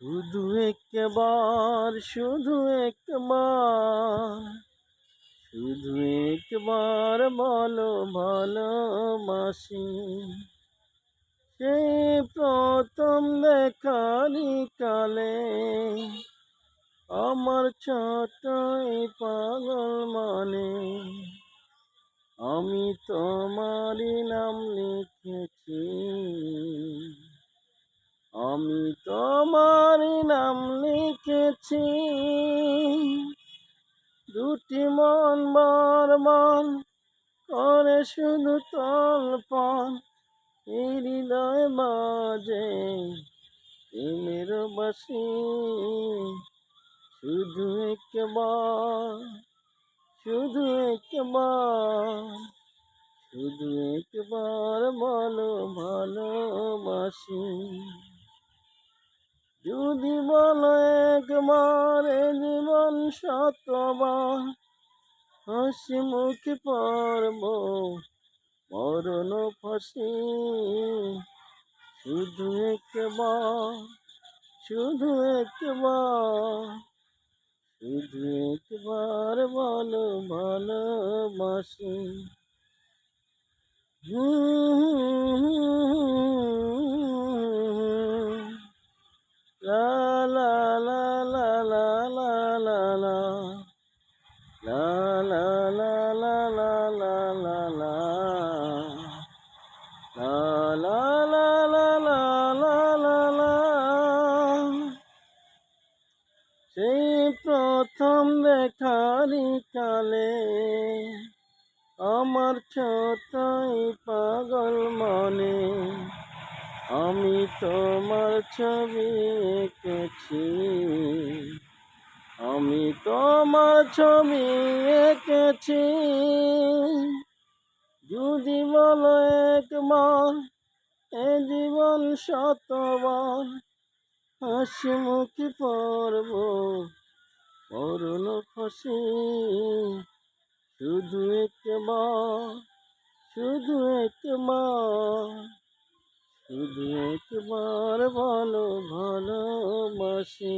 শুধু একবার শুধু একবার শুধু একবার বলো ভালোবাসি সেই প্রথম দেখানি কালে আমার ছোট এই পাগল মানে। আমি তোমারই নাম লিখেছি। লিখেছি দুটি মন বারবার করে শুধু তলপন হৃদয় বাজে প্রেমের বাসি। শুধু একবার শুধু একবার শুধু একবার বলো ভালোবাসি। যদি বলো একবার জীবন শতবার হাসি মুখে পারব, মরণ ফাঁসি। শুধু একবার শুধু একবার শুধু একবার বলো ভালোবাসি। লা লা লা লা লা লা সেই প্রথম দেখারি কালে আমার ছোটই পাগল মনে আমি তোমার ছবি এঁকেছি। আমি তোমার ছবি এঁকেছি। যদি বলো একবার, এ জীবন শতবার, হাসি মুখে পড়ব করুণ খুশি। শুধু একবার শুধু একবার শুধু একবার বলো ভালোবাসি